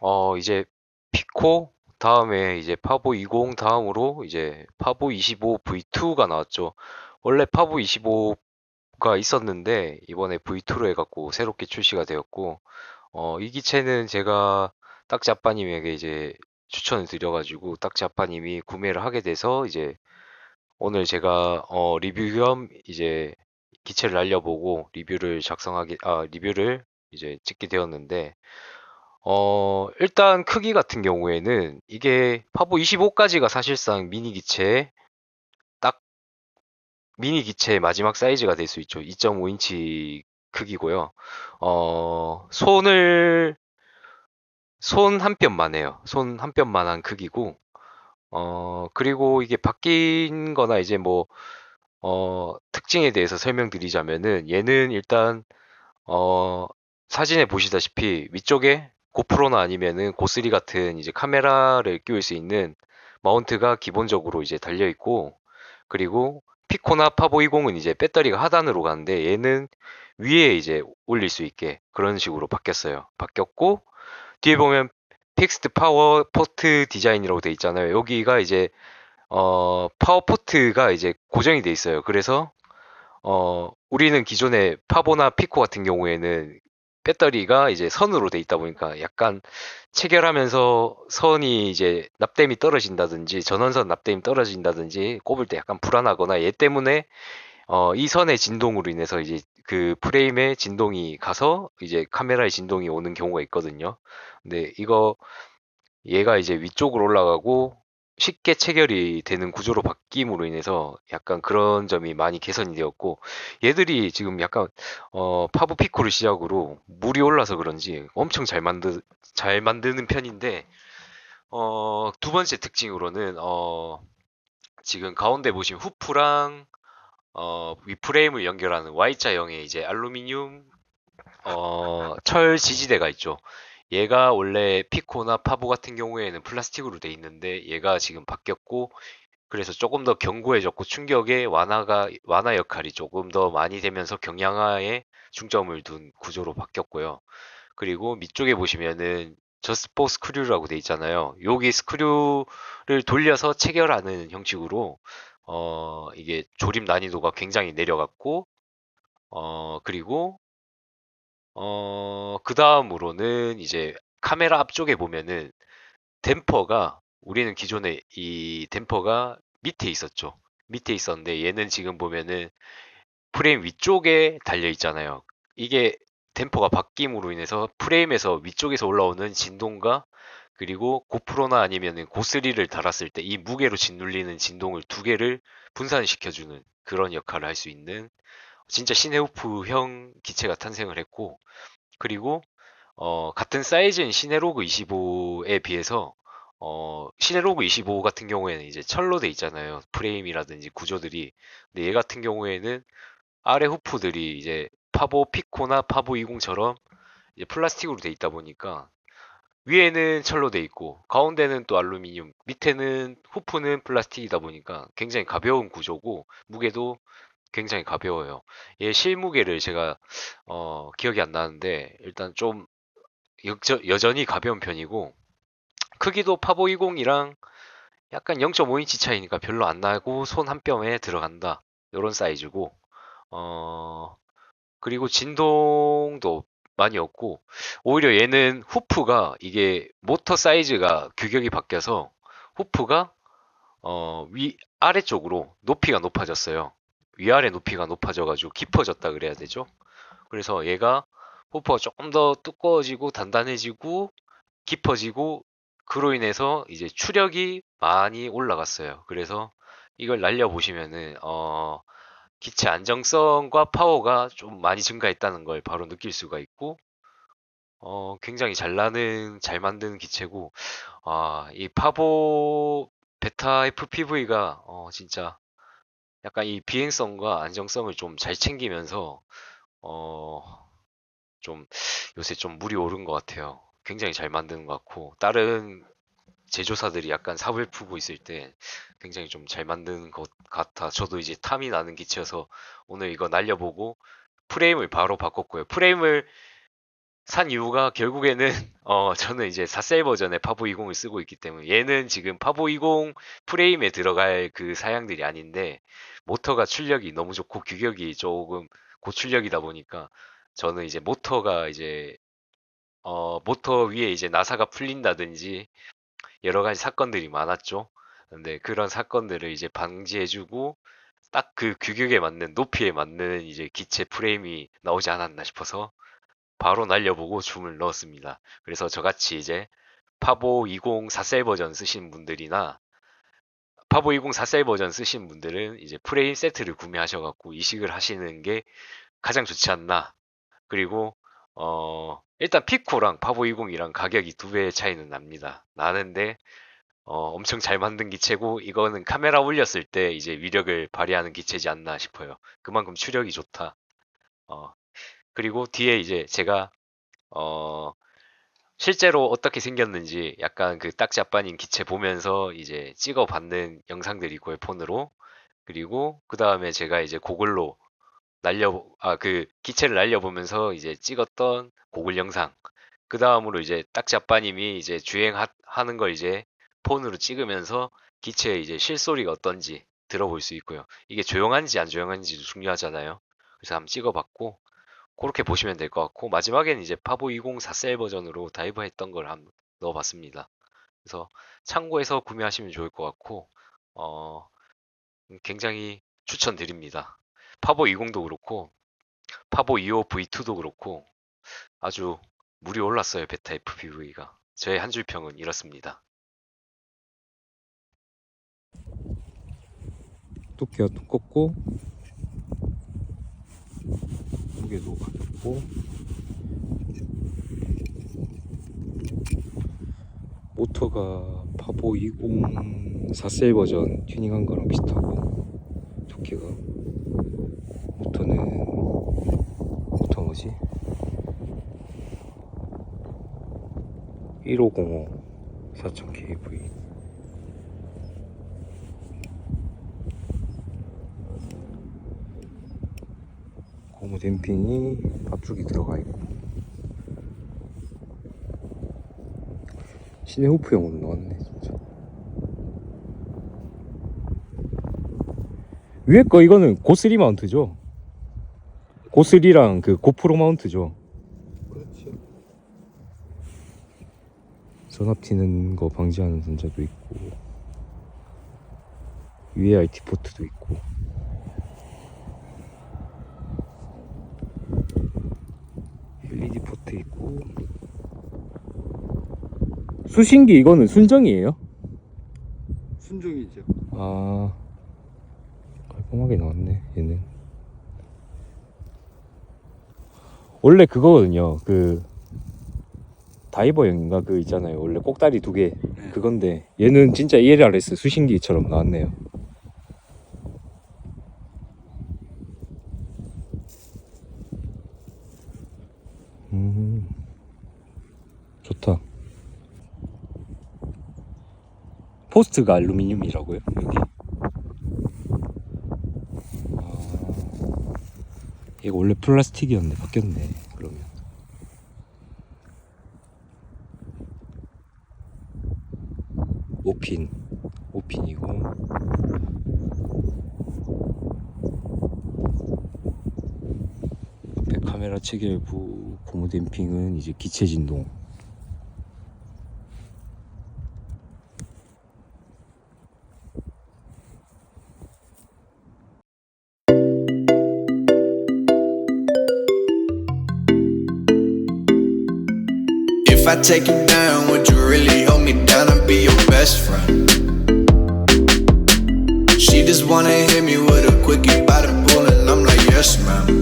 어, 이제 피코 다음에 이제 파보 20 다음으로 이제 파보 25 V2가 나왔죠. 원래 파보 25가 있었는데 이번에 V2로 해갖고 새롭게 출시가 되었고 어, 이 기체는 제가 딱지 아빠님에게 이제 추천을 드려가지고 딱지 아빠님이 구매를 하게 돼서 이제 오늘 제가 어, 리뷰 겸 이제 기체를 날려보고 리뷰를 작성하게 아 리뷰를 이제 찍게 되었는데 어 일단 크기 같은 경우에는 이게 파보 25까지가 사실상 미니 기체 딱 미니 기체의 마지막 사이즈가 될 수 있죠. 2.5인치 크기고요. 어 손을 손 한 뼘만 해요. 손 한 뼘만한 크기고 어 그리고 이게 바뀐 거나 이제 뭐 어, 특징에 대해서 설명드리자면은 얘는 일단 어, 사진에 보시다시피 위쪽에 고프로나 아니면은 고스리 같은 이제 카메라를 끼울 수 있는 마운트가 기본적으로 이제 달려 있고 그리고 피코나 파보20은 이제 배터리가 하단으로 가는데 얘는 위에 이제 올릴 수 있게 그런 식으로 바뀌었어요. 바뀌었고 뒤에 보면 픽스트 파워 포트 디자인이라고 돼 있잖아요. 여기가 이제 어, 파워 포트가 이제 고정이 돼 있어요. 그래서 어, 우리는 기존에 파보나 피코 같은 경우에는 배터리가 이제 선으로 돼 있다 보니까 약간 체결하면서 선이 이제 납땜이 떨어진다든지 전원선 납땜이 떨어진다든지 꼽을 때 약간 불안하거나 얘 때문에 어, 이 선의 진동으로 인해서 이제 그 프레임에 진동이 가서 이제 카메라에 진동이 오는 경우가 있거든요. 근데 이거 얘가 이제 위쪽으로 올라가고 쉽게 체결이 되는 구조로 바뀜으로 인해서 약간 그런 점이 많이 개선이 되었고 얘들이 지금 약간 어, 파브 피코를 시작으로 물이 올라서 그런지 엄청 잘 만드 잘 만드는 편인데 어, 두 번째 특징으로는 어, 지금 가운데 보시면 후프랑 어, 위프레임을 연결하는 Y자형의 이제 알루미늄 어, 철 지지대가 있죠. 얘가 원래 피코나 파보 같은 경우에는 플라스틱으로 돼 있는데 얘가 지금 바뀌었고 그래서 조금 더 견고해졌고 충격의 완화가 완화 역할이 조금 더 많이 되면서 경량화에 중점을 둔 구조로 바뀌었고요. 그리고 밑쪽에 보시면은 저스포 스크류라고 돼 있잖아요. 여기 스크류를 돌려서 체결하는 형식으로 어 이게 조립 난이도가 굉장히 내려갔고 어 그리고 어, 그 다음으로는 이제 카메라 앞쪽에 보면은 댐퍼가 우리는 기존에 이 댐퍼가 밑에 있었죠. 밑에 있었는데 얘는 지금 보면은 프레임 위쪽에 달려 있잖아요. 이게 댐퍼가 바뀜으로 인해서 프레임에서 위쪽에서 올라오는 진동과 그리고 고프로나 아니면은 고스리를 달았을 때 이 무게로 짓눌리는 진동을 두 개를 분산시켜주는 그런 역할을 할 수 있는 진짜 시네우프형 기체가 탄생을 했고 그리고 어, 같은 사이즈인 시네로그 25에 비해서 어, 시네로그 25 같은 경우에는 이제 철로 돼 있잖아요. 프레임이라든지 구조들이. 근데 얘 같은 경우에는 아래 후프들이 이제 파보 피코나 파보 20처럼 이제 플라스틱으로 돼 있다 보니까 위에는 철로 돼 있고 가운데는 또 알루미늄, 밑에는 후프는 플라스틱이다 보니까 굉장히 가벼운 구조고 무게도 굉장히 가벼워요. 얘 실무게를 제가 어, 기억이 안 나는데 일단 좀 역저, 여전히 가벼운 편이고 크기도 파보 20이랑 약간 0.5인치 차이니까 별로 안 나고 손 한 뼘에 들어간다. 이런 사이즈고 어 그리고 진동도 많이 없고 오히려 얘는 후프가 이게 모터 사이즈가 규격이 바뀌어서 후프가 어, 위 아래쪽으로 높이가 높아졌어요. 위아래 높이가 높아져가지고 깊어졌다 그래야 되죠. 그래서 얘가 호퍼가 조금 더 두꺼워지고 단단해지고 깊어지고 그로 인해서 이제 추력이 많이 올라갔어요. 그래서 이걸 날려보시면은 어 기체 안정성과 파워가 좀 많이 증가했다는 걸 바로 느낄 수가 있고 어 굉장히 잘 나는 잘 만드는 기체고 아이 파보 베타 FPV가 어 진짜 약간 이 비행성과 안정성을 좀 잘 챙기면서 어, 좀 요새 좀 물이 오른 것 같아요. 굉장히 잘 만드는 것 같고 다른 제조사들이 약간 사불 푸고 있을 때 굉장히 좀 잘 만드는 것 같아. 저도 이제 탐이 나는 기체여서 오늘 이거 날려보고 프레임을 바로 바꿨고요. 프레임을 산 이유가 결국에는 어 저는 이제 4셀 버전의 파보 20을 쓰고 있기 때문에 얘는 지금 파보 20 프레임에 들어갈 그 사양들이 아닌데 모터가 출력이 너무 좋고 규격이 조금 고출력이다 보니까 저는 이제 모터가 이제 어 모터 위에 이제 나사가 풀린다든지 여러 가지 사건들이 많았죠. 근데 그런 사건들을 이제 방지해주고 딱 그 규격에 맞는 높이에 맞는 이제 기체 프레임이 나오지 않았나 싶어서 바로 날려보고 줌을 넣었습니다. 그래서 저같이 이제 파보 20 4셀 버전 쓰신 분들이나 파보 20 4셀 버전 쓰신 분들은 이제 프레임 세트를 구매하셔갖고 이식을 하시는 게 가장 좋지 않나. 그리고 어 일단 피코랑 파보 20이랑 가격이 두 배의 차이는 납니다. 나는데 어, 엄청 잘 만든 기체고 이거는 카메라 올렸을 때 이제 위력을 발휘하는 기체지 않나 싶어요. 그만큼 추력이 좋다. 어, 그리고 뒤에 이제 제가 어, 실제로 어떻게 생겼는지 약간 그 딱자빠님 기체 보면서 이제 찍어받는 영상들이 있고요, 폰으로. 그리고 그 다음에 제가 이제 고글로 날려, 아, 그 기체를 날려보면서 이제 찍었던 고글 영상. 그 다음으로 이제 딱자빠님이 이제 주행하는 걸 이제 폰으로 찍으면서 기체의 이제 실소리가 어떤지 들어볼 수 있고요. 이게 조용한지 안 조용한지도 중요하잖아요. 그래서 한번 찍어봤고 그렇게 보시면 될 것 같고 마지막에는 이제 파보 20 4셀 버전으로 다이브 했던 걸 한번 넣어봤습니다. 그래서 참고해서 구매하시면 좋을 것 같고 어, 굉장히 추천드립니다. 파보 20도 그렇고 파보 25 V2도 그렇고 아주 물이 올랐어요 베타 FPV가 저의 한 줄 평은 이렇습니다. 두께가 두껍고 무게도 가볍고. 모터가 파보 20 4셀 버전 튜닝한 거랑 비슷하고 두께가. 모터는 모터 뭐지? 1505 4000kV 고무 댐핑이 앞쪽에 들어가 있고. 시내 호프용으로 나왔네 진짜. 위에 거 이거는 고스리 마운트죠? 고스리랑 그 고프로 마운트죠? 그렇지. 전압 튀는 거 방지하는 선자도 있고 위에 IT 포트도 있고 LED 포트 있고. 수신기 이거는 순정이에요? 순종이죠. 아 깔끔하게 나왔네 얘는. 원래 그거거든요. 그 다이버형인가? 그 있잖아요. 원래 꼭다리 두 개. 네. 그건데 얘는 진짜 ELRS 수신기처럼 나왔네요 음. 좋다. 포스트가 알루미늄이라고요? 여기? 아, 이거 원래 플라스틱이었네 바뀌었네 그러면. 오핀. 오핀이고 앞에 카메라 체결부 고무 댐핑은 이제 기체 진동 If I take you down, would you really hold me down and be your best friend? She just wanna hit me with a quickie by the pool, and I'm like, yes, ma'am.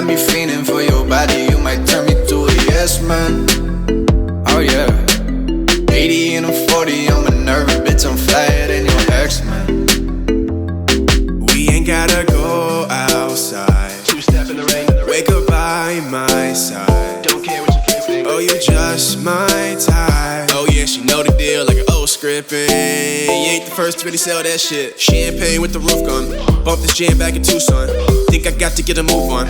Got me feeling for your body, you might turn me to a yes, man. Oh, yeah. 80 and I'm 40, I'm a nervous bitch, I'm flyer than your ex, man. We ain't gotta go outside. Two step in the rain. Wake up by my side. Don't care what you think. Oh, you just my type. Scripting. You ain't the first to really sell that shit. Champagne with the roof gun. Bought this jam back in Tucson. Think I got to get a move on.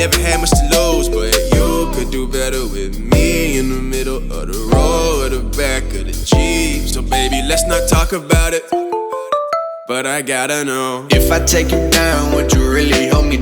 Never had much to lose, but you could do better with me in the middle of the road or the back of the Jeep. So, baby, let's not talk about it. But I gotta know. If I take you down, would you really hold me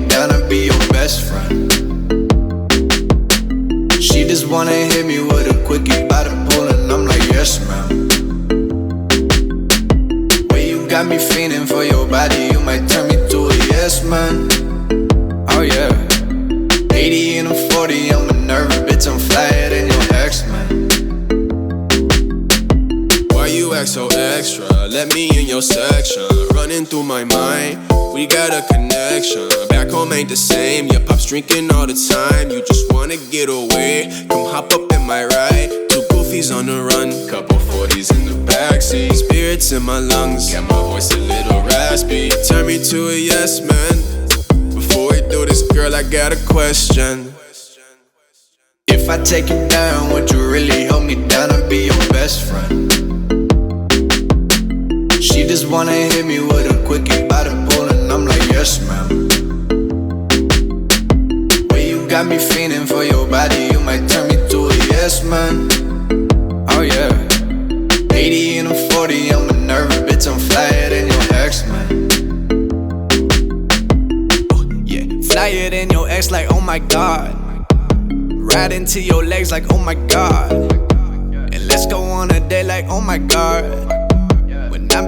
we got a connection. Back home ain't the same. Your pop's drinking all the time. You just wanna get away. Come hop up in my ride. Two goofies on the run, couple 40s in the backseat. Spirits in my lungs, got my voice a little raspy. Turn me to a yes man. Before we do this, girl, I got a question. If I take you down, would you really hold me down and be your best friend? She just wanna hit me with a quickie yes, ma'am. Way you got me feeling for your body, you might turn me to a yes, man. Oh, yeah. 80 and I'm 40, I'm a nervous bitch, I'm flyer than your ex, man. Oh, Yeah, flyer than your ex, like oh my god. Ride into your legs, like oh my god. And let's go on a date, like oh my god.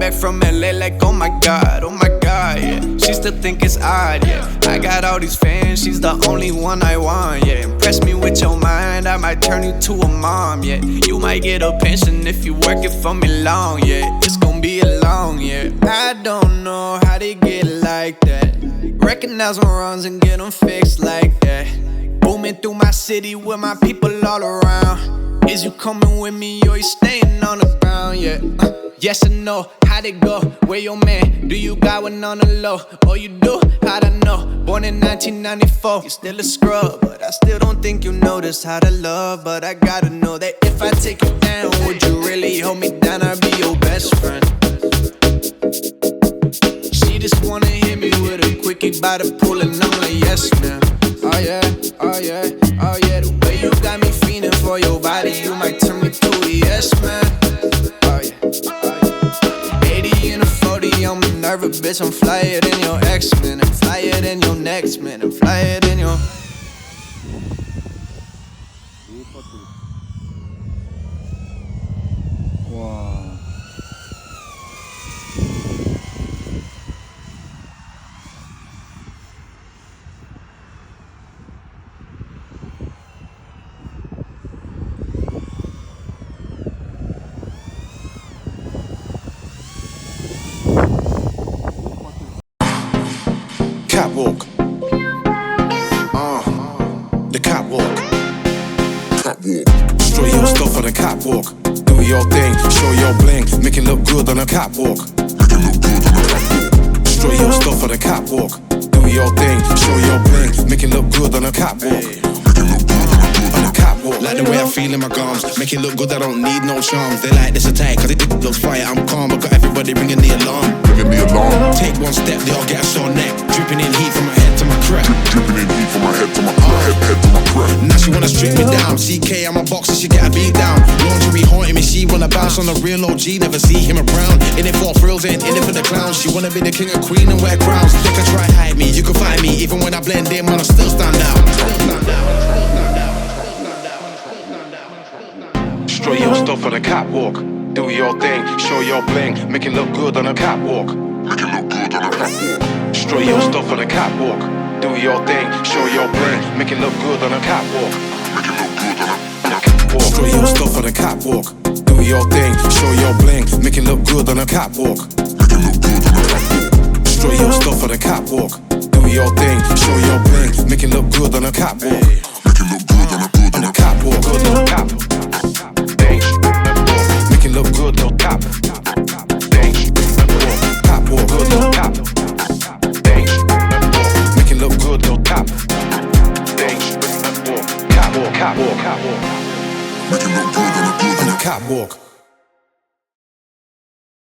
Back from LA, like oh my god, oh my god, yeah. She still think it's odd, yeah. I got all these fans, she's the only one I want, yeah. Impress me with your mind, I might turn you to a mom, yeah. You might get a pension if you work it for me long, yeah. It's gonna be a long, yeah. I don't know how they get like that. Recognize my wrongs and get them fixed like that. Booming through my city with my people all around. Is you coming with me or you staying on the ground? Yeah. Uh, yes or no? How'd it go? Where your man? Do you got one on the low? Oh, you do? I know? Born in 1994. You still a scrub, but I still don't think you notice how to love. But I gotta know that if I take you down, would you really hold me down? I'd be your best friend. She just wanna hit me with a quickie by the pool, and I'm like, yes, man. Oh yeah, oh yeah, oh yeah. The way you got me feeling for your body, you might turn me to a yes, man. Bitch. I'm flyer than your ex, man. I'm flyer than your next, man. I'm flyer than your. 와. It look good on a catwalk. Destroy your stuff on the catwalk. Do your thing, show your bling, make it look good on a catwalk. On the catwalk. Like the way I feel in my gums, make it look good. I don't need no charms. They like this attack, cause it looks fire. I'm calm, but got everybody ringing the alarm. Ringing the alarm. Take one step, they all get a sore neck. Dripping in heat from my head to my crack. Dripping in heat from my head to my head, head to my crack. Now she wanna strip me down. CK, I'm a boxer, she get a beat down. Lingerie haunting me, she wanna bounce on the real OG, never see him around. In it for thrills, ain't in it for the clowns. She wanna be the king or queen and wear crowns. They can try hide me, you can find me. Even when I blend in, man, I still catwalk. Do your thing, show your bling, make it look good on a catwalk. Make it look good on a catwalk. Destroy your stuff on a catwalk. Do your thing, show your bling, make it look good on a catwalk. Make it look good on a, catwalk. Destroy your stuff on a catwalk. Do your thing, show your bling, make it look good on a catwalk. Make it look good on a catwalk. Destroy your stuff on a catwalk. Do your thing, show your bling, make it look good on a catwalk. Make it look good on a бок